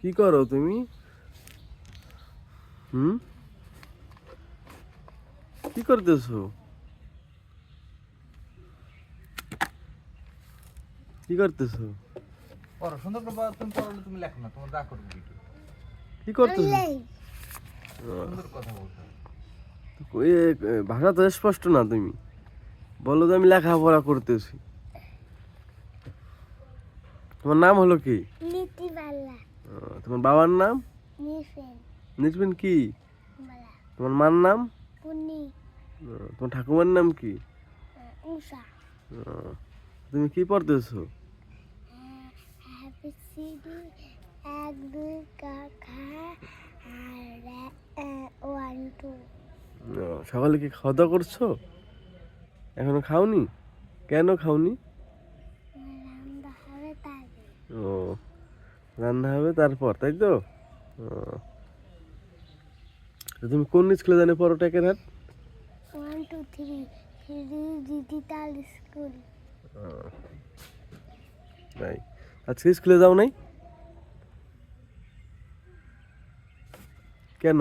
কি করো তুমি? হুম? কি করতেছো? কি করতেছো? পড়ো সুন্দর করে পড়ো, তুমি পড়লে তুমি লেখো না তোমার যা করবে কি করতেছো? সুন্দর কথা বলতে ভাষা তো স্পষ্ট না তুমি। বলো যে আমি লেখাপড়া করতেছি। তোমার নাম হলো কি? নীতিবালা তোমার বাবার নাম? নিজবেন কি? তোমার মার নাম? তোমার ঠাকুমার নাম কি? তুমি কি পড়তেছো? এক দুই সকালে কি খাওয়া দাওয়া করছ? এখনও খাওনি? কেন খাওনি? ও রান্না হবে তারপর তাই তো। তুমি কোন স্কুলে জানে টেকের হাট one two three digital school নাই। আজকে স্কুলে যাও নাই? কেন?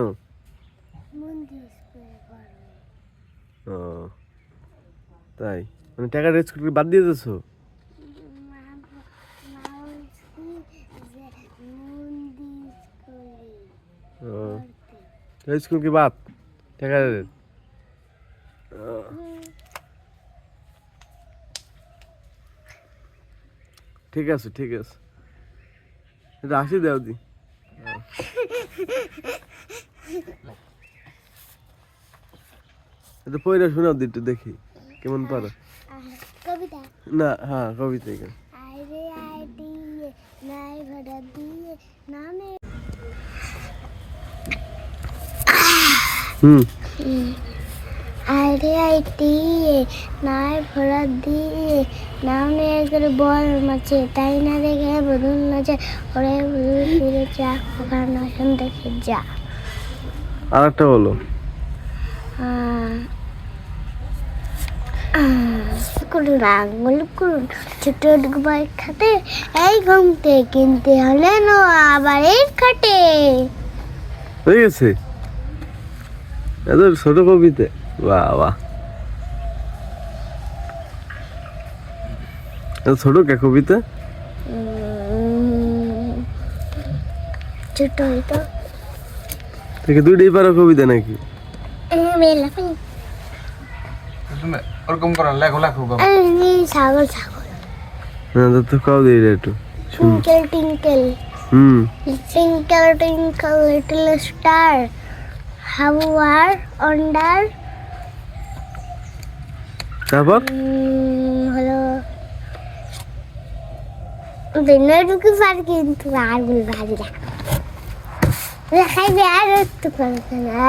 ও। তাই। মানে টাকাটা স্কুল বাদ দিয়ে দিয়েছ মা মা বলছি যে মন্দির স্কুলে ও পড়তে স্কুল কি বাদ? টাকার ঠিক আছে ঠিক আছে। এটা হাসি দাও দি এটা পয়রা শোনাও দি একটু দেখি কেমন পারো কবিতা। না হ্যাঁ কবিতা এখানে। আইরে আই দিয়ে নাই ভরা দিয়ে নামে হুম। আইরে আই দিয়ে নাই ভরা দিয়ে নামে করে বল মাছে তাই না দেখে ওরে ফিরে যা ওখানে আসন দেখে যা। আর একটা বলো করুন আঙুল করুন ছোট ভাই খাতে এই ঘুমতে কিনতে হলে নো আবার এই খাটে। হয়ে গেছে? এত ছোট কবিতা। বাহ বাহ ছোট কে কবিতা? ছোট থেকে দুইটাই পারো কবিতা নাকি? মেলা ওরকম করো লেখো লেখো ছাগল ছাগল। না তো তো কাউ দিয়ে একটু। শুন। টিঙ্কেল টিঙ্কেল হুম। twinkle, little star. How অন্ডার তারপর হলো দিনেরটুকু পার কিন্তু আর বলব না। খাইবে আর একটু করবে না